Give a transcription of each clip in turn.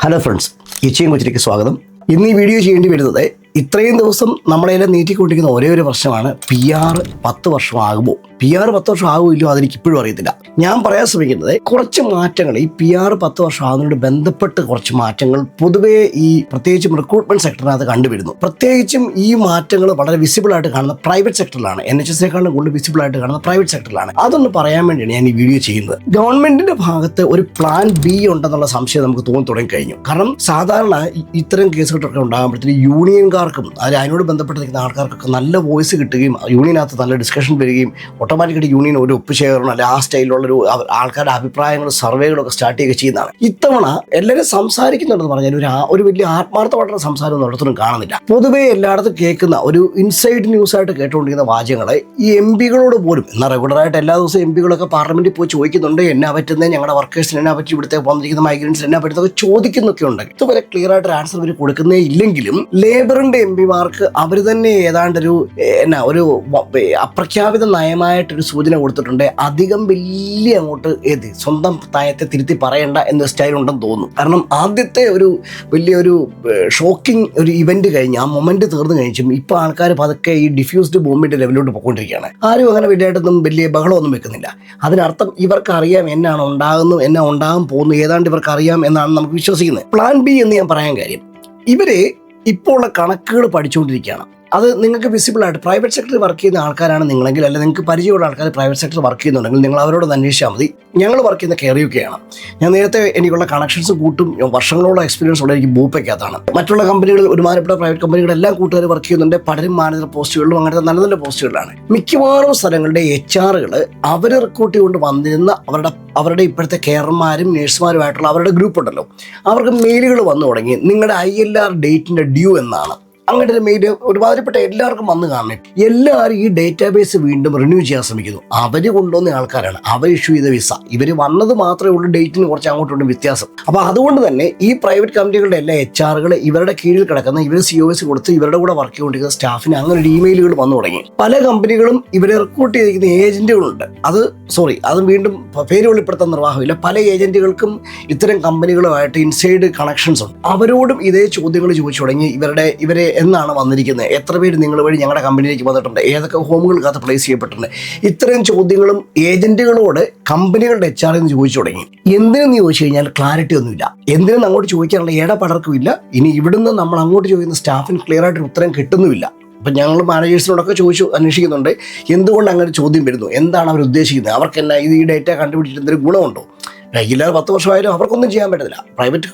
Hello friends ഇച്ചയും കൊച്ചിലേക്ക് സ്വാഗതം. ഇന്ന് ഈ വീഡിയോ ചെയ്യേണ്ടി വരുന്നത് ഇത്രയും ദിവസം നമ്മളെല്ലാം നീട്ടിക്കൊണ്ടിരിക്കുന്ന ഒരേ ഒരു പ്രശ്നമാണ് പി ആർ പത്ത് വർഷം ആകുമോ പി ആർ പത്ത് വർഷം ആകുമല്ലോ അതെനിക്ക് ഇപ്പോഴും അറിയത്തില്ല. ഞാൻ പറയാൻ ശ്രമിക്കുന്നത് കുറച്ച് മാറ്റങ്ങൾ ഈ പി ആർ പത്ത് വർഷം ആകുന്നതിനോട് ബന്ധപ്പെട്ട് കുറച്ച് മാറ്റങ്ങൾ പൊതുവേ ഈ പ്രത്യേകിച്ചും റിക്രൂട്ട്മെന്റ് സെക്ടറിനകത്ത് കണ്ടുവരുന്നു. പ്രത്യേകിച്ചും ഈ മാറ്റങ്ങൾ വളരെ വിസിബിൾ ആയിട്ട് കാണുന്ന പ്രൈവറ്റ് സെക്ടറിലാണ് എൻ എച്ച് എസിനെക്കാളും കൂടുതൽ വിസിബിൾ ആയിട്ട് കാണുന്ന പ്രൈവറ്റ് സെക്ടറിലാണ് അതൊന്ന് പറയാൻ വേണ്ടിയാണ് ഞാൻ ഈ വീഡിയോ ചെയ്യുന്നത്. ഗവൺമെന്റിന്റെ ഭാഗത്ത് ഒരു പ്ലാൻ ബി ഉണ്ടെന്നുള്ള സംശയം നമുക്ക് തോന്നി തുടങ്ങി കഴിഞ്ഞു കാരണം സാധാരണ ഇത്തരം കേസുകളൊക്കെ ഉണ്ടാകുമ്പോഴത്തേക്ക് യൂണിയൻകാർക്കും അതിനോട് ബന്ധപ്പെട്ട് നിൽക്കുന്ന ആൾക്കാർക്കൊക്കെ നല്ല വോയിസ് കിട്ടുകയും യൂണിയനകത്ത് നല്ല ഡിസ്കഷൻ വരികയും ഓട്ടോമാറ്റിക്കായിട്ട് യൂണിയൻ ഒരു ഒപ്പ് ശേഖരണം അല്ലെ ആ സ്റ്റൈലിലുള്ളൊരു അവ- ആൾക്കാരുടെ അഭിപ്രായങ്ങളും സർവേകളൊക്കെ സ്റ്റാർട്ട് ചെയ്യുക ചെയ്യുന്നതാണ്. ഇത്തവണ എല്ലാവരും സംസാരിക്കുന്നുണ്ടെന്ന് പറഞ്ഞാൽ ഒരു ഒരു വലിയ ആത്മാർത്ഥമായിട്ടുള്ള സംസാരം ഒരിടത്തും കാണുന്നില്ല. പൊതുവേ എല്ലായിടത്തും കേൾക്കുന്ന ഒരു ഇൻസൈഡ് ന്യൂസ് ആയിട്ട് കേട്ടുകൊണ്ടിരിക്കുന്ന വാചകങ്ങളെ ഈ എം പികളോട് പോലും എന്നാൽ റെഗുലറായിട്ട് എല്ലാ ദിവസവും എം പികളൊക്കെ പാർലമെന്റിൽ പോയി ചോദിക്കുന്നുണ്ട് എന്നാ പറ്റുന്നത് ഞങ്ങളുടെ വർക്കേഴ്സിന് എന്നാ പറ്റി ഇവിടുത്തെ വന്നിരിക്കുന്ന മൈഗ്രൻസിന് എന്നാ പറ്റുന്നതൊക്കെ ചോദിക്കുന്നൊക്കെ ഉണ്ട്. ഇതുവരെ ക്ലിയർ ആയിട്ട് ആൻസർ ഇവർ കൊടുക്കുന്നേ ഇല്ലെങ്കിലും ലേബറിന്റെ എം പിമാർക്ക് അവർ തന്നെ ഏതാണ്ട് ഒരു എന്നാ ഒരു അപ്രഖ്യാപിത ഏഹ്, നയമായിട്ടൊരു സൂചന കൊടുത്തിട്ടുണ്ട്. അധികം വലിയ അങ്ങോട്ട് ഏത് സ്വന്തം തായത്തെ തിരുത്തി പറയണ്ട എന്ന സ്റ്റൈൽ ഉണ്ടെന്ന് തോന്നുന്നു. കാരണം ആദ്യത്തെ ഒരു വലിയൊരു ഷോക്കിംഗ് ഒരു ഇവന്റ് കഴിഞ്ഞ് ആ മൊമെന്റ് തീർന്നു കഴിച്ചും ഇപ്പോൾ ആൾക്കാർ പതുക്കെ ഈ ഡിഫ്യൂസ്ഡ് ബോംബിന്റെ ലെവലിലോട്ട് പോയിക്കൊണ്ടിരിക്കുകയാണ് ആരും അങ്ങനെ വലിയതായിട്ടൊന്നും വലിയ ബഹളമൊന്നും വെക്കുന്നില്ല. അതിനർത്ഥം ഇവർക്ക് അറിയാം എന്നാണ് ഉണ്ടാകുന്നു എന്നാ ഉണ്ടാകും പോകുന്നു ഏതാണ്ട് ഇവർക്ക് അറിയാം എന്നാണ് നമുക്ക് വിശ്വസിക്കുന്നത്. പ്ലാൻ ബി എന്ന് ഞാൻ പറയാൻ കാര്യം. ഇവർ ഇപ്പോൾ ഉള്ള കണക്കുകൾ പഠിച്ചുകൊണ്ടിരിക്കുകയാണ്. അത് നിങ്ങൾക്ക് വിസിബിൾ ആയിട്ട് പ്രൈവറ്റ് സെക്ടറിൽ വർക്ക് ചെയ്യുന്ന ആൾക്കാരാണ് നിങ്ങളെങ്കിൽ അല്ലെങ്കിൽ നിങ്ങൾക്ക് പരിചയമുള്ള ആൾക്കാർ പ്രൈവറ്റ് സെക്ടറിൽ വർക്ക് ചെയ്യുന്നുണ്ടെങ്കിൽ നിങ്ങൾ അവരോട് അന്വേഷിച്ചാൽ മതി. ഞങ്ങൾ വർക്ക് ചെയ്യുന്ന കെയർ യു കെ ആണ്. ഞാൻ നേരത്തെ എനിക്കുള്ള കണക്ഷൻസ് കൂട്ടും വർഷങ്ങളോളം എക്സ്പീരിയൻസ് ഉള്ള എനിക്ക് ബൂപ്പയ്ക്കകത്താണ് മറ്റുള്ള കമ്പനികളിൽ ഒരുമാതിരിപ്പെട്ട പ്രൈവറ്റ് കമ്പനികളെല്ലാം കൂട്ടുകാർ വർക്ക് ചെയ്യുന്നുണ്ട്. പലരും മാനേജർ പോസ്റ്റുകളിലും അങ്ങനത്തെ നല്ല നല്ല പോസ്റ്റുകളിലാണ് മിക്കവാറും സ്ഥലങ്ങളുടെ എച്ച് ആറുകൾ അവർ റിക്രൂട്ട് ചെയ്തുകൊണ്ട് വന്നിരുന്ന അവരുടെ അവരുടെ ഇപ്പോഴത്തെ കെയർമാരും നേഴ്സുമാരുമായിട്ടുള്ള അവരുടെ ഗ്രൂപ്പ് ഉണ്ടല്ലോ. അവർക്ക് മെയിലുകൾ വന്നു തുടങ്ങി. നിങ്ങളുടെ ഐ എൽ ആർ ഡേറ്റിന്റെ ഡ്യൂ എന്നാണ്. അങ്ങനെ ഒരു മെയിൽ ഒരുമാതിരിപ്പെട്ട എല്ലാവർക്കും വന്ന് കാണണം. എല്ലാവരും ഈ ഡേറ്റാബേസ് വീണ്ടും റിന്യൂ ചെയ്യാൻ ശ്രമിക്കുന്നു. അവർ കൊണ്ടുവന്ന ആൾക്കാരാണ്. അവർ ഇഷ്യൂ ചെയ്ത വിസ ഇവർ വന്നത് മാത്രമേ ഉള്ളൂ ഡേറ്റിന് കുറച്ച് അങ്ങോട്ടും വ്യത്യാസം. അപ്പോൾ അതുകൊണ്ട് തന്നെ ഈ പ്രൈവറ്റ് കമ്പനികളുടെ എല്ലാ എച്ച് ആറുകൾ ഇവരുടെ കീഴിൽ കിടക്കുന്ന ഇവർ സി ഒ എസ് കൊടുത്ത് ഇവരുടെ കൂടെ വർക്ക് ചെയ്തുകൊണ്ടിരിക്കുന്ന സ്റ്റാഫിന് അങ്ങനെ ഒരു ഇമെയിലുകൾ വന്നു തുടങ്ങി. പല കമ്പനികളും ഇവരെ റിക്രൂട്ട് ചെയ്തിരിക്കുന്ന ഏജന്റുകളുണ്ട് അത് സോറി അത് വീണ്ടും പേര് വെളിപ്പെടുത്താൻ നിർവാഹമില്ല. പല ഏജന്റുകൾക്കും ഇത്തരം കമ്പനികളുമായിട്ട് ഇൻസൈഡ് കണക്ഷൻസ് ഉണ്ട്. അവരോടും ഇതേ ചോദ്യങ്ങൾ ചോദിച്ചു തുടങ്ങി. ഇവരുടെ ഇവരെ എന്നാണ് വന്നിരിക്കുന്നത്. എത്ര പേര് നിങ്ങൾ വഴി ഞങ്ങളുടെ കമ്പനിയിലേക്ക് വന്നിട്ടുണ്ട്? ഏതൊക്കെ ഹോമുകൾക്കകത്ത് പ്ലേസ് ചെയ്യപ്പെട്ടിട്ടുണ്ട്? ഇത്രയും ചോദ്യങ്ങളും ഏജന്റുകളോട് കമ്പനികളുടെ എച്ച് ആർ എന്ന് ചോദിച്ചു തുടങ്ങി. എന്തിനെന്ന് ചോദിച്ചു കഴിഞ്ഞാൽ ക്ലാരിറ്റി ഒന്നുമില്ല. എന്തിനും അങ്ങോട്ട് ചോദിക്കാനുള്ള ഇടപടർക്കും ഇല്ല. ഇനി ഇവിടുന്ന് നമ്മൾ അങ്ങോട്ട് ചോദിക്കുന്ന സ്റ്റാഫിന് ക്ലിയർ ആയിട്ട് ഉത്തരം കിട്ടുന്നുമില്ല. അപ്പം ഞങ്ങൾ മാനേജേഴ്സിനോടൊക്കെ ചോദിച്ചു അന്വേഷിക്കുന്നുണ്ട്. എന്തുകൊണ്ട് അങ്ങനെ ചോദ്യം വരുന്നു? എന്താണ് അവർ ഉദ്ദേശിക്കുന്നത്? അവർക്ക് എന്നാ ഈ ഡേറ്റ കണ്ടുപിടിച്ചിട്ട് എന്തൊരു ഗുണമുണ്ടോ? റെഗുലർ പത്ത് വർഷമായാലും അവർക്കൊന്നും ചെയ്യാൻ പറ്റത്തില്ല. പ്രൈവറ്റ്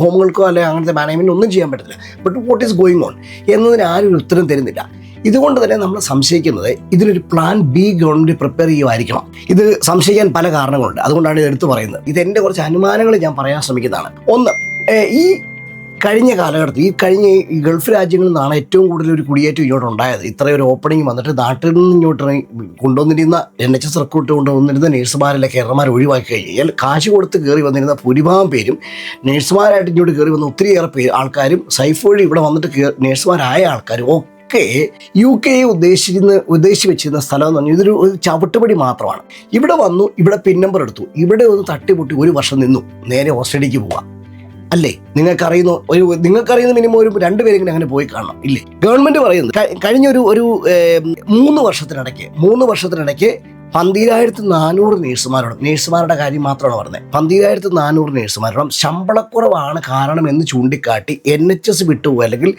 ഹോമുകൾക്കോ അല്ലെങ്കിൽ അങ്ങനത്തെ മാനേജ്മെന്റ് ഒന്നും ചെയ്യാൻ പറ്റത്തില്ല. But what is going on എന്നതിന് ആരും ഒരു ഉത്തരം തരുന്നില്ല. ഇതുകൊണ്ട് തന്നെ നമ്മൾ സംശയിക്കുന്നത് ഇതിനൊരു പ്ലാൻ ബി ഗവൺമെന്റ് പ്രിപ്പയർ ചെയ്യുമായിരിക്കണം. ഇത് സംശയിക്കാൻ പല കാരണങ്ങളുണ്ട്. അതുകൊണ്ടാണ് ഇത് എടുത്തു പറയുന്നത്. ഇതെന്റെ കുറച്ച് അനുമാനങ്ങൾ ഞാൻ പറയാൻ ശ്രമിക്കുന്നതാണ്. ഒന്ന് ഈ കഴിഞ്ഞ കാലഘട്ടത്തിൽ ഈ കഴിഞ്ഞ ഈ ഗൾഫ് രാജ്യങ്ങളിൽ നിന്നാണ് ഏറ്റവും കൂടുതൽ ഒരു കുടിയേറ്റം ഇങ്ങോട്ട് ഉണ്ടായത്. ഇത്രയും ഒരു ഓപ്പണിംഗ് വന്നിട്ട് നാട്ടിൽ നിന്ന് ഇങ്ങോട്ട് കൊണ്ടുവന്നിരുന്ന എൻ എച്ച് എസ് റിക്രൂട്ട് കൊണ്ടുവന്നിരുന്ന നേഴ്സുമാരല്ല കേരളമാർ ഒഴിവാക്കി കഴിഞ്ഞാൽ കാശ് കൊടുത്ത് കയറി വന്നിരുന്ന ഭൂരിഭാഗം പേരും നേഴ്സുമാരായിട്ട് ഇങ്ങോട്ട് കയറി വന്ന ഒത്തിരിയേറെ പേര് ആൾക്കാരും സൈഫ് വഴി ഇവിടെ വന്നിട്ട് കേ- നേഴ്സുമാരായ ആൾക്കാരും ഒക്കെ യു കെയെ ഉദ്ദേശിക്കുന്ന ഉദ്ദേശിച്ച് വെച്ചിരുന്ന സ്ഥലം എന്ന് പറഞ്ഞാൽ ഇതൊരു ചവിട്ടുപടി മാത്രമാണ്. ഇവിടെ വന്നു ഇവിടെ പിൻ നമ്പർ എടുത്തു. ഇവിടെ ഒന്ന് തട്ടിമുട്ടി ഒരു വർഷം നിന്നു. നേരെ ഓസ്ട്രേലിയക്ക് പോവാം. അല്ലേ? നിങ്ങൾക്കറിയുന്ന ഒരു നിങ്ങൾക്കറിയുന്ന മിനിമം ഒരു രണ്ടുപേരെങ്കിലും അങ്ങനെ പോയി കാണണം. ഇല്ലേ? ഗവൺമെന്റ് പറയുന്നത് കഴിഞ്ഞ ഒരു ഒരു മൂന്ന് വർഷത്തിനിടയ്ക്ക് മൂന്ന് വർഷത്തിനിടയ്ക്ക് പന്തിരായിരത്തി നാനൂറ് നേഴ്സുമാരോടും നേഴ്സുമാരുടെ കാര്യം മാത്രമാണ് പറഞ്ഞത്. പന്തിരായിരത്തി നാനൂറ് നേഴ്സുമാരോടും ശമ്പളക്കുറവാണ് കാരണം എന്ന് ചൂണ്ടിക്കാട്ടി എൻ എച്ച് എസ് വിട്ടുപോയി അല്ലെങ്കിൽ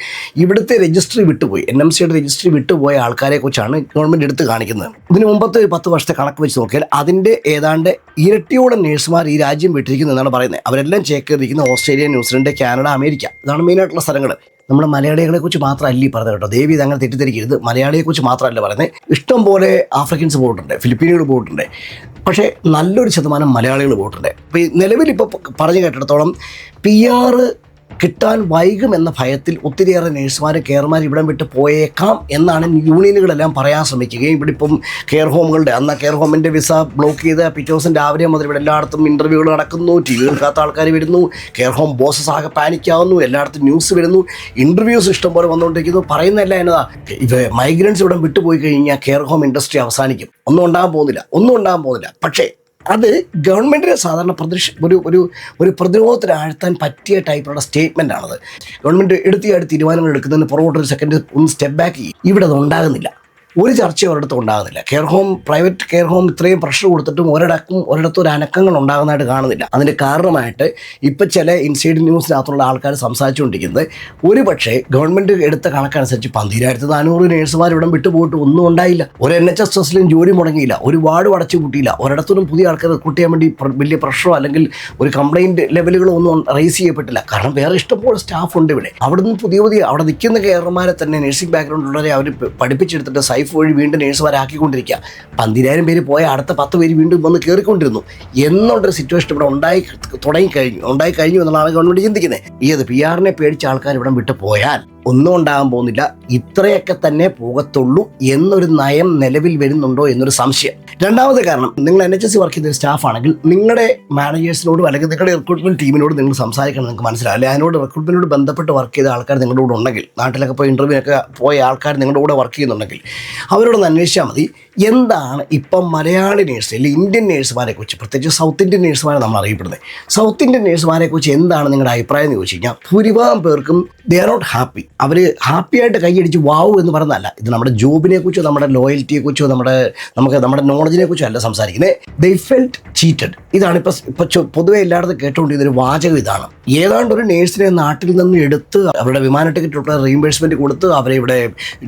ഇവിടുത്തെ രജിസ്ട്രി വിട്ടുപോയി. എൻ എം സിയുടെ രജിസ്ട്രി വിട്ടുപോയ ആൾക്കാരെ കുറിച്ചാണ് ഗവൺമെന്റ് എടുത്ത് കാണിക്കുന്നത്. ഇതിന് മുമ്പത്തെ ഒരു പത്ത് വർഷത്തെ കണക്ക് വെച്ച് നോക്കിയാൽ അതിന്റെ ഏതാണ്ട് ഇരട്ടിയോളം നേഴ്സുമാർ ഈ രാജ്യം വിട്ടിരിക്കുന്നു എന്നാണ് പറയുന്നത്. അവരെല്ലാം ചേക്കേറിയിരിക്കുന്ന Australia New Zealand Canada America. ഇതാണ് മെയിനായിട്ടുള്ള സ്ഥലങ്ങൾ. നമ്മുടെ മലയാളികളെ കുറിച്ച് മാത്രമല്ല ഈ പറഞ്ഞത് കേട്ടോ. ദേവി അങ്ങനെ തെറ്റിദ്ധരിക്കരുത്. മലയാളിയെ കുറിച്ച് മാത്രമല്ല പറയുന്നത്. ഇഷ്ടം പോലെ ആഫ്രിക്കൻസ് പോയിട്ടുണ്ട് ഫിലിപ്പീനുകൾ പോയിട്ടുണ്ട്. പക്ഷേ നല്ലൊരു ശതമാനം മലയാളികൾ പോയിട്ടുണ്ട്. ഇപ്പോൾ ഈ നിലവിൽ ഇപ്പോൾ പറഞ്ഞു കേട്ടിടത്തോളം പി ആർ കിട്ടാൻ വൈകും എന്ന ഭയത്തിൽ ഒത്തിരിയേറെ നേഴ്സുമാർ കെയർമാർ ഇവിടം വിട്ട് പോയേക്കാം എന്നാണ് യൂണിയനുകളെല്ലാം പറയാൻ ശ്രമിക്കുകയും ഇവിടെ ഇപ്പം കെയർ ഹോമുകളുടെ അന്ന് കെയർ ഹോമിന്റെ വിസ ബ്ലോക്ക് ചെയ്ത് പിറ്റേ ദിവസം രാവിലെ മുതൽ ഇവിടെ എല്ലായിടത്തും ഇന്റർവ്യൂകൾ നടക്കുന്നു ടി വി കേൾക്കാത്ത ആൾക്കാർ വരുന്നു കെയർ ഹോം ബോസസ് ആകെ പാനിക്കാവുന്നു എല്ലായിടത്തും ന്യൂസ് വരുന്നു ഇന്റർവ്യൂസ് ഇഷ്ടം പോലെ വന്നുകൊണ്ടിരിക്കുന്നു. പറയുന്നതല്ല എന്നതാ ഇത് മൈഗ്രൻസ് ഇവിടെ വിട്ടുപോയി കഴിഞ്ഞാൽ കെയർ ഹോം ഇൻഡസ്ട്രി അവസാനിക്കും. ഒന്നും ഉണ്ടാകാൻ പോകുന്നില്ല ഒന്നും ഉണ്ടാകാൻ പോകുന്നില്ല. പക്ഷേ അത് ഗവൺമെന്റിനെ സാധാരണ പ്രതിഷ ഒരു ഒരു ഒരു പ്രതിരോധത്തിന് ആഴ്ത്താൻ പറ്റിയ ടൈപ്പിലുള്ള സ്റ്റേറ്റ്മെന്റ് ആണത് ഗവൺമെന്റ് എടുത്തിയായിട്ട് തീരുമാനങ്ങൾ എടുക്കുന്നതിന് പുറകോട്ടൊരു സെക്കൻഡ് ഒന്ന് സ്റ്റെപ്പ് ബാക്ക് ചെയ്യും. ഇവിടെ അത് ഉണ്ടാകുന്നില്ല. ഒരു ചർച്ചയും ഒരിടത്തും ഉണ്ടാകുന്നില്ല. Care home private care home ഇത്രയും പ്രഷർ കൊടുത്തിട്ടും ഒരിടക്കും ഒരിടത്തും ഒരു അനക്കങ്ങൾ ഉണ്ടാകുന്നതായിട്ട് കാണുന്നില്ല. അതിന് കാരണമായിട്ട് ഇപ്പം ചില ഇൻസൈഡ് ന്യൂസിനകത്തുള്ള ആൾക്കാർ സംസാരിച്ചുകൊണ്ടിരിക്കുന്നത് ഒരു പക്ഷേ ഗവൺമെന്റ് എടുത്ത കണക്കനുസരിച്ച് പന്തിരായിരത്തി നാനൂറ് നേഴ്സുമാർ ഇവിടെ വിട്ടുപോയിട്ട് ഒന്നും ഉണ്ടായില്ല. ഒരു എൻ എച്ച് എസ് എസിലും ജോലി മുടങ്ങിയില്ല. ഒരു വാർഡ് അടച്ചു കൂട്ടിയില്ല ഒരിടത്തും പുതിയ ആൾക്കാർ റിക്രൂട്ട് ചെയ്യാൻ വേണ്ടി വലിയ പ്രഷറോ അല്ലെങ്കിൽ ഒരു കംപ്ലൈന്റ് ലെവലുകളോ ഒന്നും റേസ് ചെയ്യപ്പെട്ടില്ല. കാരണം വേറെ ഇഷ്ടംപോലെ സ്റ്റാഫ് ഉണ്ട് ഇവിടെ. അവിടുന്ന് പുതിയ പുതിയ അവിടെ നിൽക്കുന്ന കെയർമാരെ തന്നെ നഴ്സിംഗ് ബാക്ക്ഗ്രൗണ്ട് ഉള്ളവരെ അവർ പഠിപ്പിച്ചെടുത്തിട്ട് സൈഫ് വഴി വീണ്ടും നേഴ്സുമാരാക്കിക്കൊണ്ടിരിക്കുക പന്തിരായിരം പേര് പോയ അടുത്ത പത്ത് പേര് വീണ്ടും വന്ന് കയറിക്കൊണ്ടിരുന്നു എന്നുള്ളൊരു സിറ്റുവേഷൻ ഇവിടെ ഉണ്ടായി തുടങ്ങി കഴിഞ്ഞു ഉണ്ടായി കഴിഞ്ഞു എന്നുള്ളതാണ് ഗവൺമെന്റ് ചിന്തിക്കുന്നത് ഈ അത് പി ആറിനെ പേടിച്ച ആൾക്കാർ ഇവിടെ വിട്ടു പോയാൽ ഒന്നും ഉണ്ടാകാൻ പോകുന്നില്ല. ഇത്രയൊക്കെ തന്നെ പോകത്തുള്ളൂ എന്നൊരു നയം നിലവിൽ വരുന്നുണ്ടോ എന്നൊരു സംശയം. രണ്ടാമത്തെ കാരണം നിങ്ങൾ എൻ എച്ച് എസ് വർക്ക് ചെയ്ത സ്റ്റാഫ് ആണെങ്കിൽ നിങ്ങളുടെ മാനേജേഴ്സിനോടും അല്ലെങ്കിൽ നിങ്ങളുടെ റിക്രൂട്ട്മെന്റ് ടീമിനോട് നിങ്ങൾ സംസാരിക്കണം നിങ്ങൾക്ക് മനസ്സിലാവും അല്ലെങ്കിൽ അതിനോട് റിക്രൂട്ട്മെന്റിനോട് ബന്ധപ്പെട്ട് വർക്ക് ചെയ്ത ആൾക്കാർ നിങ്ങളുടെ കൂടെ ഉണ്ടെങ്കിൽ നാട്ടിലൊക്കെ പോയി ഇന്റർവ്യൂ ഒക്കെ പോയ ആൾക്കാർ നിങ്ങളുടെ കൂടെ വർക്ക് ചെയ്യുന്നുണ്ടെങ്കിൽ അവരോടൊന്ന് അന്വേഷിച്ചാൽ മതി. എന്താണ് ഇപ്പം മലയാളി നേഴ്സ് അല്ലെങ്കിൽ ഇന്ത്യൻ നേഴ്സുമാരെ കുറിച്ച് പ്രത്യേകിച്ച് സൗത്ത് ഇന്ത്യൻ നേഴ്സുമാരെ നമ്മൾ അറിയപ്പെടുന്നത്. സൗത്ത് ഇന്ത്യൻ നേഴ്സുമാരെ കുറിച്ച് എന്താണ് നിങ്ങളുടെ അഭിപ്രായം എന്ന് ചോദിച്ചു കഴിഞ്ഞാൽ ഭൂരിഭാഗം പേർക്കും ദേ ആർ നോട്ട് ഹാപ്പി അവർ ഹാപ്പി ആയിട്ട് കൈയടിച്ച് വാവ് എന്ന് പറഞ്ഞതല്ല ഇത് നമ്മുടെ ജോബിനെ കുറിച്ചോ നമ്മുടെ ലോയൽറ്റിയെ കുറിച്ചോ നമ്മുടെ നമുക്ക് നമ്മുടെ നോളജിനെ കുറിച്ചോ അല്ല സംസാരിക്കുന്നത്. ദേ ഫെൽറ്റ് ചീറ്റഡ് ഇതാണ് ഇപ്പോൾ ഇപ്പോൾ പൊതുവെ എല്ലായിടത്തും കേട്ടുകൊണ്ടിരുന്ന ഒരു വാചകം ഇതാണ്. ഏതാണ്ട് ഒരു നേഴ്സിനെ നാട്ടിൽ നിന്ന് എടുത്ത് അവരുടെ വിമാന ടിക്കറ്റ് റീഇംബേഴ്സ്മെന്റ് കൊടുത്ത് അവരെ ഇവിടെ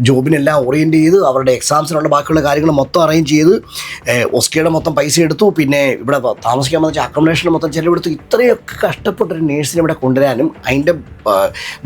ജോബിനെല്ലാം ഓറിയന്റ് ചെയ്ത് അവരുടെ എക്സാംസിനുള്ള ബാക്കിയുള്ള കാര്യങ്ങൾ മൊത്തം അറേഞ്ച് ചെയ്ത് ഒസ്കയുടെ മൊത്തം പൈസ എടുത്തു. പിന്നെ ഇവിടെ താമസിക്കാൻ വന്ന അക്കോമഡേഷൻ മൊത്തം ചെലവെടുത്തു. ഇത്രയൊക്കെ കഷ്ടപ്പെട്ട ഒരു നേഴ്സിനെ ഇവിടെ കൊണ്ടുവരാനും അതിന്റെ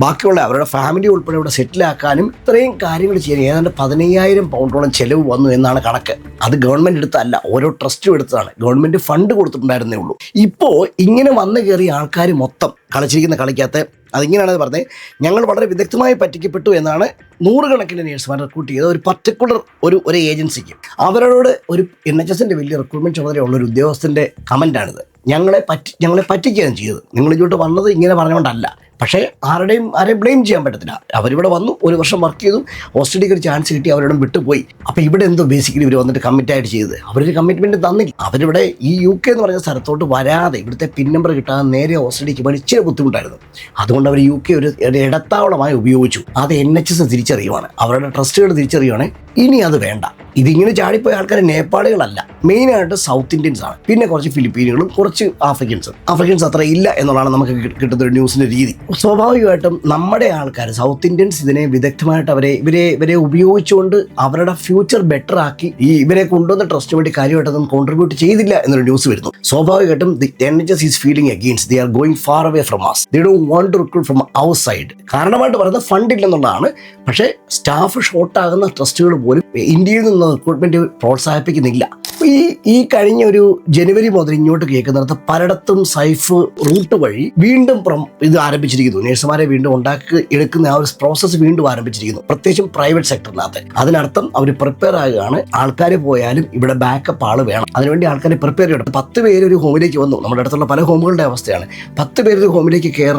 ബാക്കിയുള്ള അവരുടെ ഫാമിലി ഉൾപ്പെടെ ഇവിടെ സെറ്റിലാക്കാനും ഇത്രയും കാര്യങ്ങൾ ചെയ്യാൻ ഏതാണ്ട് പതിനയ്യായിരം പൗണ്ടോളം ചെലവ് വന്നു എന്നാണ് കണക്ക്. അത് ഗവൺമെന്റ് എടുത്തല്ല ഓരോ ട്രസ്റ്റും എടുത്തതാണ്. ഗവൺമെന്റ് ഫണ്ട് കൊടുത്തിട്ടുണ്ടായിരുന്നേ ഉള്ളൂ. ഇപ്പോൾ ഇങ്ങനെ വന്നു കയറിയ ആൾക്കാർ മൊത്തം കളിച്ചിരിക്കുന്ന കളിക്കകത്ത് അതിങ്ങനെയാണ് അത് പറഞ്ഞത്. ഞങ്ങൾ വളരെ വിദഗ്ധമായി പറ്റിക്കപ്പെട്ടു എന്നാണ് നൂറുകണക്കിന് നേഴ്സുമാർ റിക്രൂട്ട് ചെയ്ത ഒരു പർട്ടിക്കുലർ ഒരു ഒരു ഏജൻസിക്ക്. അവരോട് ഒരു എൻ എച്ച് എസിന്റെ വലിയ റിക്രൂട്ട്മെന്റ് ചുമതലയുള്ള ഒരു ഉദ്യോഗസ്ഥന്റെ കമന്റാണിത് ഞങ്ങളെ പറ്റി ഞങ്ങളെ പറ്റിക്കുകയാണ് ചെയ്തത്. നിങ്ങൾ ഇങ്ങോട്ട് വന്നത് ഇങ്ങനെ പറഞ്ഞുകൊണ്ടല്ല. പക്ഷേ ആരുടെയും ആരെയും ബ്ലെയിം ചെയ്യാൻ പറ്റത്തില്ല. അവരിവിടെ വന്നു ഒരു വർഷം വർക്ക് ചെയ്തു ഓസ്ട്രേലിയക്ക് ഒരു ചാൻസ് കിട്ടി അവരോടും വിട്ടുപോയി. അപ്പോൾ ഇവിടെ എന്തോ ബേസിക്കലി ഇവർ വന്നിട്ട് കമ്മിറ്റ് ആയിട്ട് ചെയ്തത്. അവരൊരു കമ്മിറ്റ്മെന്റ് തന്നില്ല. അവരിവിടെ ഈ യു കെ എന്ന് പറഞ്ഞ സ്ഥലത്തോട്ട് വരാതെ ഇവിടുത്തെ പിൻ നമ്പർ കിട്ടാതെ നേരെ ഓസ്ട്രേലിയക്ക് പോകാൻ ഇച്ചിരി ബുദ്ധിമുട്ടായിരുന്നു. അതുകൊണ്ട് അവർ യു കെ ഒരു ഇടത്താവളമായി ഉപയോഗിച്ചു. അത് എൻ എച്ച് എസ് തിരിച്ചറിയുവാണ്. അവരുടെ ട്രസ്റ്റുകൾ തിരിച്ചറിയുവാണ്. ഇനി അത് വേണ്ട. ഇതിങ്ങനെ ചാടിപ്പോയ ആൾക്കാർ നേപ്പാളികളല്ല. മെയിനായിട്ട് സൗത്ത് ഇന്ത്യൻസ് ആണ്. പിന്നെ കുറച്ച് ഫിലിപ്പീനുകളും കുറച്ച് ആഫ്രിക്കൻസും ആഫ്രിക്കൻസ് അത്ര ഇല്ല എന്നുള്ളതാണ് നമുക്ക് കിട്ടുന്ന ഒരു ന്യൂസിന്റെ രീതി. സ്വാഭാവികമായിട്ടും നമ്മുടെ ആൾക്കാർ സൗത്ത് ഇന്ത്യൻസ് ഇതിനെ വിദഗ്ധമായിട്ട് അവരെ ഇവരെ ഇവരെ ഉപയോഗിച്ചുകൊണ്ട് അവരുടെ ഫ്യൂച്ചർ ബെറ്റർ ആക്കി ഈ ഇവരെ കൊണ്ടുവന്ന ട്രസ്റ്റിന് വേണ്ടി കാര്യമായിട്ടൊന്നും കോൺട്രിബ്യൂട്ട് ചെയ്തില്ല എന്നൊരു ന്യൂസ് വരുന്നു. സ്വാഭാവികമായിട്ടും the N H S is feeling against the are going far away from as the do won't to recruit from our side കാരണമായിട്ട് പറയുന്നത് ഫണ്ട് ഇല്ലെന്നുള്ളതാണ്. പക്ഷേ സ്റ്റാഫ് ഷോർട്ടാകുന്ന ട്രസ്റ്റുകൾ പോലും ഇന്ത്യയിൽ നിന്ന് റിക്രൂട്ട്മെന്റ് പ്രോത്സാഹിപ്പിക്കുന്നില്ല. ഈ ഈ കഴിഞ്ഞ ഒരു ജനുവരി മുതൽ ഇങ്ങോട്ട് കേൾക്കുന്നിടത്ത് പലയിടത്തും സൈഫ് റൂട്ട് വഴി വീണ്ടും ഇത് ആരംഭിച്ചിരിക്കുന്നു. നഴ്സുമാരെ വീണ്ടും ഉണ്ടാക്കി എടുക്കുന്ന ആ ഒരു പ്രോസസ്സ് വീണ്ടും ആരംഭിച്ചിരിക്കുന്നു. പ്രത്യേകിച്ചും പ്രൈവറ്റ് സെക്ടറിനകത്ത് അതിനർത്ഥം അവർ പ്രിപ്പയർ ആകുകയാണ്. ആൾക്കാർ പോയാലും ഇവിടെ ബാക്കപ്പ് ആൾ വേണം. അതിനുവേണ്ടി ആൾക്കാരെ പ്രിപ്പയർ ചെയ്യണം. പത്ത് പേര് ഒരു ഹോമിലേക്ക് വന്നു. നമ്മുടെ അടുത്തുള്ള പല ഹോമുകളുടെ അവസ്ഥയാണ്. പത്ത് പേര് ഒരു ഹോമിലേക്ക് കെയർ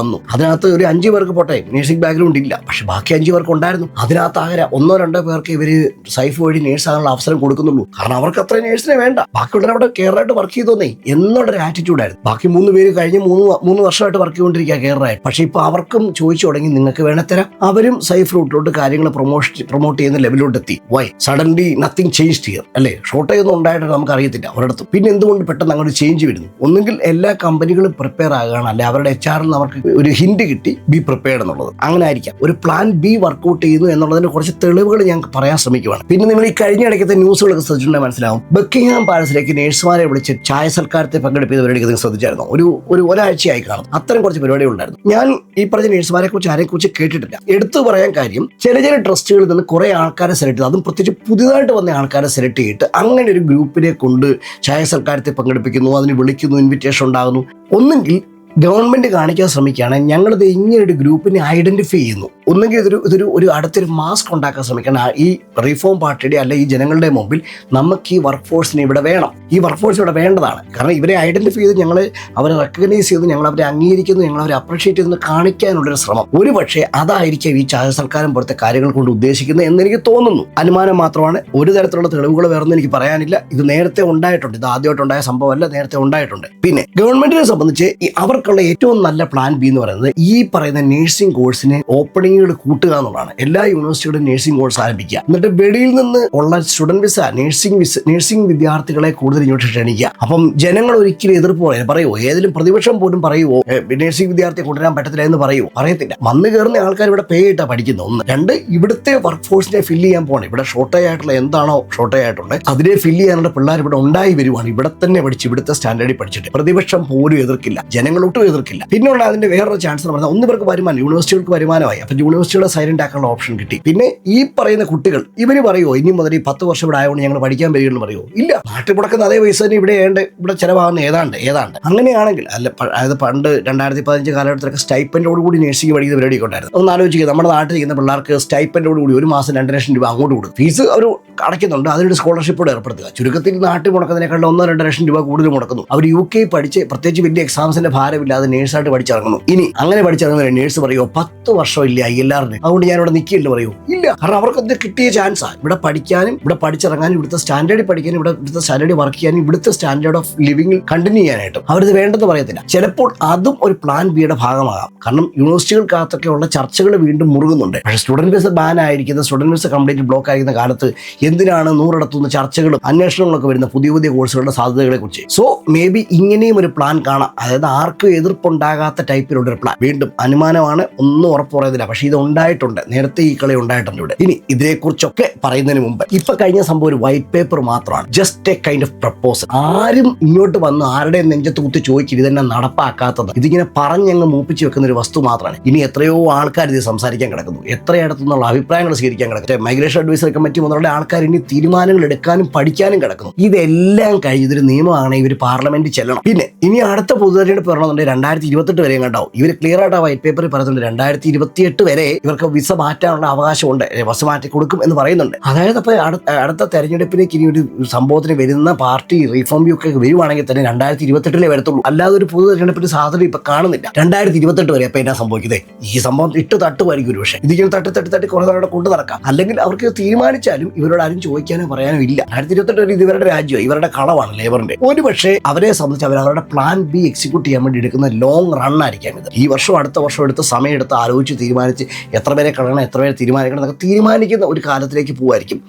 വന്നു. അതിനകത്ത് ഒരു അഞ്ച് പേർക്ക് പോട്ടെ നേഴ്സിംഗ് ബാക്ക്ഗ്രൗണ്ട് ഇല്ല. പക്ഷെ ബാക്കി അഞ്ച് പേർക്ക് ഉണ്ടായിരുന്നു. അതിനകത്ത് ആകെ ഒന്നോ രണ്ടോ പേർക്ക് ഇവർ സൈഫ് വഴി നേഴ്സ് ആകാനുള്ള അവസരം കൊടുക്കുന്നുള്ളൂ. കാരണം അവർക്ക് അത്ര നേഴ്സിനെ വേണ്ട. ബാക്കിയുള്ളവർ അവിടെ കെയറായിട്ട് വർക്ക് ചെയ്തോന്നേ എന്നുള്ളൊരു ആറ്റിറ്റ്യൂഡായിരുന്നു ബാക്കി മൂന്ന് പേര് കഴിഞ്ഞ് മൂന്ന് മൂന്ന് വർഷമായിട്ട് വർക്ക് ചെയ്തുകൊണ്ടിരിക്കുക കെയറായിട്ട് പക്ഷേ ഇപ്പോൾ അവർക്കും ചോദിച്ചു തുടങ്ങി നിങ്ങൾക്ക് വേണേ തരാം. അവരും സൈഫ് റൂട്ടിലോട്ട് കാര്യങ്ങൾ പ്രൊമോഷൻ പ്രൊമോട്ട് ചെയ്യുന്ന ലെവലിലോട്ട് എത്തി why suddenly nothing change here അല്ലേ? ഷോർട്ടേജ് ഒന്നും ഉണ്ടായിട്ട് നമുക്ക് അറിയത്തില്ല ഒരിടത്തും. പിന്നെ എന്തുകൊണ്ട് പെട്ടെന്ന് അങ്ങോട്ട് ചേഞ്ച് വരുന്നു? ഒന്നുകിൽ എല്ലാ കമ്പനികളും പ്രിപ്പയർ ആകുകയാണ് അല്ലെ അവരുടെ എച്ച് ആറിൽ അവർക്ക് ഒരു ഹിന്റ് കിട്ടി ബി പ്രിപ്പയർഡ് എന്നുള്ളത്. അങ്ങനെ ആയിരിക്കാം. ഒരു പ്ലാൻ ബി വർക്കൗട്ട് ചെയ്യുന്നു എന്നുള്ളതിന് കുറച്ച് തെളിവുകൾ ഞാൻ പറയാൻ ശ്രമിക്കുകയാണ് പിന്നെ നിങ്ങൾ ഈ കഴിഞ്ഞ ഇടയ്ക്കത്തെ ന്യൂസുകളൊക്കെ ശ്രദ്ധിച്ചിട്ടുണ്ടെങ്കിൽ മനസ്സിലാവും. ബക്കിംഗ്ഹാം പാലസിലേക്ക് നേഴ്സുമാരെ വിളിച്ച് ചായ സൽക്കാരത്തെ പങ്കെടുപ്പിക്കുന്ന പരിപാടിക്ക് നിങ്ങൾ ശ്രദ്ധിച്ചായിരുന്നു? ഒരു ഒരു ഒരാഴ്ചയായി കാണും. അത്തരം കുറച്ച് പരിപാടികൾ ഉണ്ടായിരുന്നു. ഞാൻ ഈ പറഞ്ഞ നേഴ്സുമാരെ കുറിച്ച് ആരെ കുറിച്ച് കേട്ടിട്ടില്ല. എടുത്തു പറയാൻ കാര്യം ചില ചില ട്രസ്റ്റുകളിൽ നിന്ന് കുറെ ആൾക്കാരെ സെലക്ട് ചെയ്ത്. അതും പ്രത്യേകിച്ച് പുതിയതായിട്ട് വന്ന ആൾക്കാരെ സെലക്ട് ചെയ്തിട്ട് അങ്ങനെ ഒരു ഗ്രൂപ്പിനെ കൊണ്ട് ചായ സൽക്കാരത്തെ പങ്കെടുപ്പിക്കുന്നു അതിന് വിളിക്കുന്നു ഇൻവിറ്റേഷൻ ഉണ്ടാകുന്നു. ഒന്നെങ്കിൽ ഗവൺമെന്റ് കാണിക്കാൻ ശ്രമിക്കുകയാണ്. ഞങ്ങളിത് ഒരു ഗ്രൂപ്പിനെ ഐഡന്റിഫൈ ചെയ്യുന്നു. ഒന്നുകിൽ ഇതൊരു ഇതൊരു ഒരു അടുത്തൊരു മാസ്ക് ഉണ്ടാക്കാൻ ശ്രമിക്കണം. ഈ റിഫോം പാർട്ടിയുടെ അല്ലെ ഈ ജനങ്ങളുടെ മുമ്പിൽ നമുക്ക് ഈ വർക്ക് ഫോഴ്സിനെ ഇവിടെ വേണം. ഈ വർക്ക് ഫോഴ്സ് ഇവിടെ വേണ്ടതാണ്. കാരണം ഇവരെ ഐഡന്റിഫൈ ചെയ്ത് ഞങ്ങൾ അവരെ റെക്കഗ്നൈസ് ചെയ്ത് ഞങ്ങൾ അവരെ അംഗീകരിക്കുന്നു ഞങ്ങൾ അവരെ അപ്രീഷിയേറ്റ് ചെയ്യുന്നു കാണിക്കാനുള്ളൊരു ശ്രമം. ഒരു പക്ഷേ അതായിരിക്കും ഈ ചായ സർക്കാരും പോലത്തെ കാര്യങ്ങൾ കൊണ്ട് ഉദ്ദേശിക്കുന്നത് എന്ന് എനിക്ക് തോന്നുന്നു. അനുമാനം മാത്രമാണ്. ഒരു തരത്തിലുള്ള തെളിവുകൾ വേറൊന്നും എനിക്ക് പറയാനില്ല. ഇത് നേരത്തെ ഉണ്ടായിട്ടുണ്ട്. ഇത് ആദ്യമായിട്ടുണ്ടായ സംഭവമല്ല നേരത്തെ ഉണ്ടായിട്ടുണ്ട്. പിന്നെ ഗവൺമെന്റിനെ സംബന്ധിച്ച് ഈ അവർക്കുള്ള ഏറ്റവും നല്ല പ്ലാൻ ബി എന്ന് പറയുന്നത് ഈ പറയുന്ന നഴ്സിംഗ് കോഴ്സിന് ഓപ്പണിങ്ങുകൾ കൂട്ടുക എന്നുള്ളതാണ്. എല്ലാ യൂണിവേഴ്സിറ്റിയുടെ നഴ്സിംഗ് കോഴ്സ് ആരംഭിക്കുക. എന്നിട്ട് വെളിയിൽ നിന്ന് ഉള്ള student visa nursing visa nursing വിദ്യാർത്ഥികളെ കൂടുതൽ ഇങ്ങോട്ട് ക്ഷണിക്കുക. അപ്പം ജനങ്ങൾ ഒരിക്കലും എതിർപ്പ് പറയാൻ പറയുമോ ഏതെങ്കിലും പ്രതിപക്ഷം പോലും പറയുമോ നഴ്സിംഗ് വിദ്യാർത്ഥിയെ കൊണ്ടുവരാൻ പറ്റത്തില്ല എന്ന് പറയുമോ പറയത്തില്ല. വന്ന് കയറുന്ന ആൾക്കാർ ഇവിടെ പേ ആയിട്ടാണ് പഠിക്കുന്നത്. ഒന്ന്. രണ്ട് ഇവിടുത്തെ വർക്ക് ഫോഴ്സിനെ ഫില്ല് ചെയ്യാൻ പോകണം ഇവിടെ ഷോർട്ടേജ് ആയിട്ടുള്ള എന്താണോ ഷോർട്ടേജ് ആയിട്ടുണ്ട് അതിനെ ഫില്ല് ചെയ്യാനുള്ള പിള്ളേർ ഇവിടെ ഉണ്ടായി വരുവാണ്. ഇവിടെ തന്നെ പഠിച്ച് ഇവിടുത്തെ സ്റ്റാൻഡേർഡിൽ പഠിച്ചിട്ട്. പ്രതിപക്ഷം പോലും എതിർക്കില്ല. ജനങ്ങൾ ഒട്ടും എതിർക്കില്ല. പിന്നെയുള്ള അതിന്റെ വേറൊരു ചാൻസ് എന്ന് പറഞ്ഞാൽ ഒന്ന് ഇവർക്ക് വരുമാനം യൂണിവേഴ്സിറ്റികൾക്ക് വരുമാനമായി. അപ്പൊ യൂണിവേഴ്സിറ്റികളെ സൈലന്റ് ആക്കാനുള്ള ഓപ്ഷൻ കിട്ടി. പിന്നെ ഈ പറയുന്ന കുട്ടികൾ ഇവർ പറയുമോ ഇനി മുതൽ ഈ പത്ത് വർഷം ഇവിടെ ആയതുകൊണ്ട് ഞങ്ങൾ പഠിക്കാൻ വരികയെന്ന് പറയുമോ ഇല്ല. നാട്ടിൽ മുടക്കുന്ന അതേ പൈസ തന്നെ ഇവിടെ ഏണ്ട് ഇവിടെ ചിലവാകുന്ന ഏതാണ്ട് ഏതാണ്ട്. അങ്ങനെയാണെങ്കിൽ അല്ല അതായത് പണ്ട് രണ്ടായിരത്തി പതിനഞ്ച് കാലഘട്ടത്തിലൊക്കെ സ്റ്റൈപ്പൻഡോട് കൂടി നഴ്സിംഗ് പഠിക്കുന്ന പരിപാടിയൊക്കെ ഉണ്ടായിരുന്നു. ഒന്ന് ആലോചിക്കുക നമ്മുടെ നാട്ടിൽ ഇരിക്കുന്ന പിള്ളേർക്ക് സ്റ്റൈപ്പൻഡോട് കൂടി ഒരു മാസം രണ്ട് ലക്ഷം രൂപ അങ്ങോട്ട് കൊടുക്കും ഫീസ് അവർ അടയ്ക്കുന്നുണ്ട് അതിനൊരു സ്കോളർഷിപ്പോട് ഏർപ്പെടുത്തുക. ചുരുക്കത്തിൽ നാട്ടിൽ മുടക്കുന്നതിനേക്കാൾ ഒന്നോ രണ്ട് ലക്ഷം രൂപ കൂടുതൽ മുടക്കുന്നു. അവർ യു കെ പഠിച്ച് പ്രത്യേകിച്ച് വലിയ എക്സാംസിന്റെ ഭാരമില്ലാതെ നേഴ്സായിട്ട് പഠിച്ചിറങ്ങുന്നു. ഇനി അങ്ങനെ പഠിച്ചിറങ്ങുന്ന നേഴ്സ് പറയുമോ പത്ത് വർഷം ഇല്ല ഐ എൽ ആറിന് അതുകൊണ്ട് ഞാൻ ഇവിടെ നിൽക്കില്ല പറയൂ. ഇല്ല. കാരണം അവർക്ക് അത് കിട്ടിയ ചാൻസാണ് ഇവിടെ പഠിക്കാനും ഇവിടെ പഠിച്ചിറങ്ങാനും ഇവിടുത്തെ സ്റ്റാൻഡേർഡിൽ പഠിക്കാനും ഇവിടെ ഇവിടുത്തെ സ്റ്റാൻഡേർഡിൽ വർക്ക് ചെയ്യാനും ഇവിടുത്തെ സ്റ്റാൻഡേർഡ് ഓഫ് ലിവിംഗിൽ കണ്ടിന്യൂ ചെയ്യാനായിട്ടും അവരിത് വേണ്ടെന്ന് പറയത്തില്ല. ചിലപ്പോൾ അതും ഒരു പ്ലാൻ ബിയുടെ ഭാഗമാകാം. കാരണം യൂണിവേഴ്സിറ്റികൾക്കകത്തൊക്കെ ഉള്ള ചർച്ചകൾ വീണ്ടും മുറുകുന്നുണ്ട്. പക്ഷേ സ്റ്റുഡന്റ് വിസ ബാൻ ആയിരിക്കുന്ന സ്റ്റുഡന്റ് വിസ കംപ്ലീറ്റ് ബ്ലോക്ക് ആയിരിക്കുന്ന കാലത്ത് എന്തിനാണ് നൂറിടത്തുനിന്ന് ചർച്ചകളും അന്വേഷണങ്ങളൊക്കെ വരുന്ന പുതിയ പുതിയ കോഴ്സുകളുടെ സാധ്യതകളെ കുറിച്ച് സോ മേ ബി ഇങ്ങനെയും ഒരു പ്ലാൻ കാണാം. അതായത് ആർക്കും എതിർപ്പുണ്ടാകാത്ത ടൈപ്പിലുള്ള ഒരു പ്ലാൻ വീണ്ടും അനുമാനമാണ് ഒന്നും ഉറപ്പ് പറയുന്നില്ല. പക്ഷേ ഇത് ഉണ്ടായിട്ടുണ്ട്. നേരത്തെ ഈ കളി ഉണ്ടായിട്ടുണ്ട് ഇവിടെ. ഇനി ഇതിനെക്കുറിച്ചൊക്കെ പറയുന്നതിന് മുമ്പ് ഇപ്പൊ കഴിഞ്ഞ സംഭവം ഒരു വൈറ്റ് പേപ്പർ മാത്രമാണ്. Just a kind of proposal ആരും ഇങ്ങോട്ട് വന്ന് ആരുടെയും നെഞ്ചത്ത് കുത്തി ചോദിക്കില്ല ഇതെന്നെ നടപ്പാക്കാത്തത്. ഇതിങ്ങനെ പറഞ്ഞങ്ങ് മൂപ്പിച്ച് വെക്കുന്ന ഒരു വസ്തു മാത്രമാണ്. ഇനി എത്രയോ ആൾക്കാർ ഇത് സംസാരിക്കാൻ കിടക്കുന്നു. എത്രയിടത്തു നിന്നുള്ള അഭിപ്രായങ്ങൾ സ്വീകരിക്കാൻ കിടക്കുന്നു. മൈഗ്രേഷൻ അഡ്വൈസറി കമ്മിറ്റി മുതലുള്ള ആൾക്കാർ ഇനി തീരുമാനങ്ങൾ എടുക്കാനും പഠിക്കാനും കിടക്കുന്നു. ഇതെല്ലാം കഴിഞ്ഞ് ഇതൊരു നിയമമാണ്. ഇവർ പാർലമെന്റ് ചെല്ലണം. പിന്നെ ഇനി അടുത്ത പൊതുതെരഞ്ഞെടുപ്പ് രണ്ടായിരത്തി ഇരുപത്തെട്ട് വരെയും കണ്ടാവും ഇവർ ക്ലിയർ ആയിട്ട് ആ വൈറ്റ് പേപ്പറിൽ പറയുന്നുണ്ട് രണ്ടായിരത്തി ഇരുപത്തിയെട്ട് വരെ ഇവർക്ക് വിസ മാറ്റാനുള്ള അവകാശമുണ്ട്. വിസ മാറ്റി കൊടുക്കും എന്ന് പറയുന്നുണ്ട്. അതായത് അപ്പോൾ അടുത്ത തെരഞ്ഞെടുപ്പിലേക്ക് ഇനി ഒരു സംഭവത്തിന് വരുന്ന പാർട്ടി റീഫോം യു ഒക്കെ വരുവാണെങ്കിൽ തന്നെ രണ്ടായിരത്തി ഇരുപത്തെട്ടിലേ വരത്തുള്ളൂ. അല്ലാതെ ഒരു പൊതു തെരഞ്ഞെടുപ്പിന് സാധ്യത ഇപ്പൊ കാണുന്നില്ല. രണ്ടായിരത്തി ഇരുപത്തെട്ട് വരെ അപ്പൊ എന്നാ സംഭവിക്കുന്നത് ഈ സംഭവം ഇട്ട് തട്ടുമായിരിക്കും ഒരു പക്ഷേ ഇതിങ്ങനെ തട്ടി തട്ടി തട്ടി കുറെ നാളെ കൊണ്ടു നടക്കാം. അല്ലെങ്കിൽ അവർക്ക് തീരുമാനിച്ചാലും ഇവരോട് ആരും ചോദിക്കാനോ പറയാനോ ഇല്ല. രണ്ടായിരത്തി ഇരുപത്തെട്ട് വരെ ഇവരുടെ രാജ്യമാണ് ഇവരുടെ കളവാണ് ലേബറിന്റെ ഒരു പക്ഷേ അവരെ സംബന്ധിച്ച് അവർ അവരുടെ പ്ലാൻ ബി എക്സിക്യൂട്ട് ചെയ്യാൻ വേണ്ടി എടുക്കുന്ന ലോങ് റണ്ണായിരിക്കാം ഇത്. ഈ വർഷം അടുത്ത വർഷം എടുത്ത് സമയം എടുത്ത് ആലോചിച്ച് തീരുമാനിച്ച് എത്ര പേരെ കളയണം എത്ര പേരെ തീരുമാനിക്കണം എന്നൊക്കെ തീരുമാനിക്കുന്ന ഒരു കാലത്തിലേക്ക് പോകുമായിരിക്കും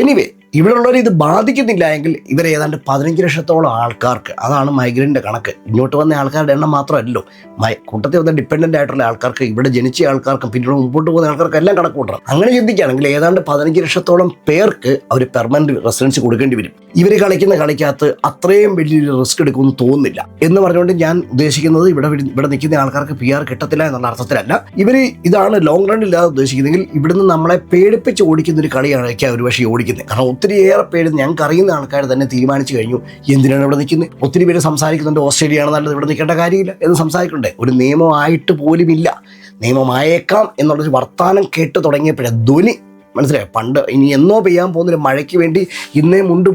എനിവേ ഇവിടെയുള്ളവർ ഇത് ബാധിക്കുന്നില്ല എങ്കിൽ ഇവർ ഏതാണ്ട് പതിനഞ്ച് ലക്ഷത്തോളം ആൾക്കാർക്ക് അതാണ് മൈഗ്രന്റെ കണക്ക്. ഇങ്ങോട്ട് വന്ന ആൾക്കാരുടെ എണ്ണം മാത്രമല്ലല്ലോ. മൈ കൂട്ടത്തിൽ വന്ന ഡിപ്പെൻഡന്റ് ആയിട്ടുള്ള ആൾക്കാർക്ക് ഇവിടെ ജനിച്ച ആൾക്കാർക്കും പിന്നീട് മുമ്പോട്ട് പോകുന്ന ആൾക്കാർക്ക് എല്ലാം കണക്ക് കൂട്ടണം. അങ്ങനെ ചിന്തിക്കുകയാണെങ്കിൽ ഏതാണ്ട് പതിനഞ്ച് ലക്ഷത്തോളം പേർക്ക് അവർ പെർമനന്റ് റെസിഡൻസ് കൊടുക്കേണ്ടി വരും. ഇവർ കളിക്കുന്ന കളിക്കകത്ത് അത്രയും വലിയൊരു റിസ്ക് എടുക്കുമെന്ന് തോന്നുന്നില്ല. എന്ന് പറഞ്ഞുകൊണ്ട് ഞാൻ ഉദ്ദേശിക്കുന്നത് ഇവിടെ ഇവിടെ നിൽക്കുന്ന ആൾക്കാർക്ക് പി ആർ കിട്ടത്തില്ല എന്നുള്ള അർത്ഥത്തിലല്ല. ഇവർ ഇതാണ് ലോങ് റണ്ണില്ലാതെ ഉദ്ദേശിക്കുന്നതെങ്കിൽ ഇവിടുന്ന് നമ്മളെ പേടിപ്പിച്ച് ഓടിക്കുന്ന ഒരു കളിയാണ് ഒരു പക്ഷേ ഓടിക്കുന്നത്. കാരണം ഒത്തിരിയേറെ പേര് ഞങ്ങൾക്ക് അറിയുന്ന ആൾക്കാർ തന്നെ തീരുമാനിച്ചു കഴിഞ്ഞു. എന്തിനാണ് ഇവിടെ നിൽക്കുന്നത്? ഒത്തിരി പേര് സംസാരിക്കുന്നുണ്ട്. ഓസ്ട്രേലിയ ആണ് നല്ലത്. ഇവിടെ നിൽക്കേണ്ട കാര്യമില്ല എന്ന് സംസാരിക്കണ്ടേ ഒരു നിയമമായിട്ട് പോലുമില്ല നിയമമായേക്കാം എന്നുള്ളൊരു വർത്തമാനം കേട്ട് തുടങ്ങിയപ്പോഴേ ധ്വനി മനസ്സിലായോ? പണ്ട് ഇനി എന്നോ പെയ്യാൻ പോകുന്നൊരു മഴയ്ക്ക് വേണ്ടി ഇന്നേ മുണ്ട്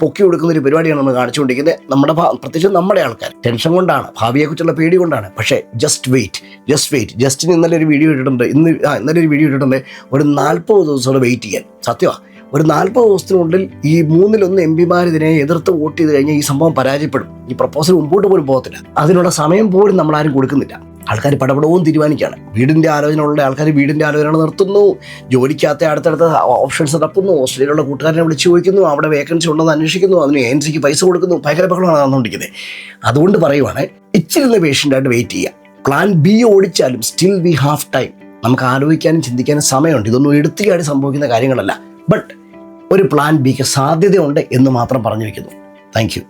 പൊക്കി കൊടുക്കുന്ന ഒരു പരിപാടിയാണ് നമ്മൾ കാണിച്ചുകൊണ്ടിരിക്കുന്നത്. നമ്മുടെ പ്രത്യേകിച്ച് നമ്മുടെ ആൾക്കാർ. ടെൻഷൻ കൊണ്ടാണ് ഭാവിയെക്കുറിച്ചുള്ള പേടി കൊണ്ടാണ്. പക്ഷേ ജസ്റ്റ് വെയിറ്റ് ജസ്റ്റ് വെയിറ്റ് ജസ്റ്റിന് ഇന്നലെ ഒരു വീഡിയോ ഇട്ടിട്ടുണ്ട്. ഇന്ന് ആ ഇന്നലെ ഒരു വീഡിയോ ഇട്ടിട്ടുണ്ട്. ഒരു നാൽപ്പത് ദിവസം വെയിറ്റ് ചെയ്യാൻ. സത്യമാണ് ഒരു നാൽപ്പത് ദിവസത്തിനുള്ളിൽ ഈ മൂന്നിലൊന്ന് എം പിമാർ ഇതിനെ എതിർത്ത് വോട്ട് ചെയ്ത് കഴിഞ്ഞാൽ ഈ സംഭവം പരാജയപ്പെടും. ഈ പ്രപ്പോസൽ മുമ്പോട്ട് പോലും പോകത്തില്ല. അതിനുള്ള സമയം പോലും നമ്മൾ ആരും കൊടുക്കുന്നില്ല. ആൾക്കാർ പടപടവും തീരുമാനിക്കുകയാണ്. വീടിന്റെ ആലോചന ഉള്ള ആൾക്കാർ വീടിന്റെ ആലോചന നിർത്തുന്നു. ജോലിക്കകത്തെ അടുത്തടുത്ത ഓപ്ഷൻസ് നടക്കുന്നു ഓസ്ട്രേലിയയിലുള്ള കൂട്ടുകാരനെ വിളിച്ചു ചോദിക്കുന്നു. അവിടെ വേക്കൻസി ഉണ്ടെന്ന് അന്വേഷിക്കുന്നു. അതിന് എൻ സിക്ക് പൈസ കൊടുക്കുന്നു. ഭയങ്കര ബഹളമാണ് നടന്നുകൊണ്ടിരിക്കുന്നത്. അതുകൊണ്ട് പറയുവാണ് ഇച്ചിരുന്ന പേഷ്യന്റായിട്ട് വെയിറ്റ് ചെയ്യുക. പ്ലാൻ ബി ഓടിച്ചാലും സ്റ്റിൽ വി ഹാവ് ടൈം നമുക്ക് ആലോചിക്കാനും ചിന്തിക്കാനും സമയമുണ്ട്. ഇതൊന്നും എടുത്തിയാടി സംഭവിക്കുന്ന കാര്യങ്ങളല്ല. ബട്ട് ഒരു പ്ലാൻ ബിക്ക് സാധ്യതയുണ്ട് എന്ന് മാത്രം പറഞ്ഞു വയ്ക്കുന്നു താങ്ക്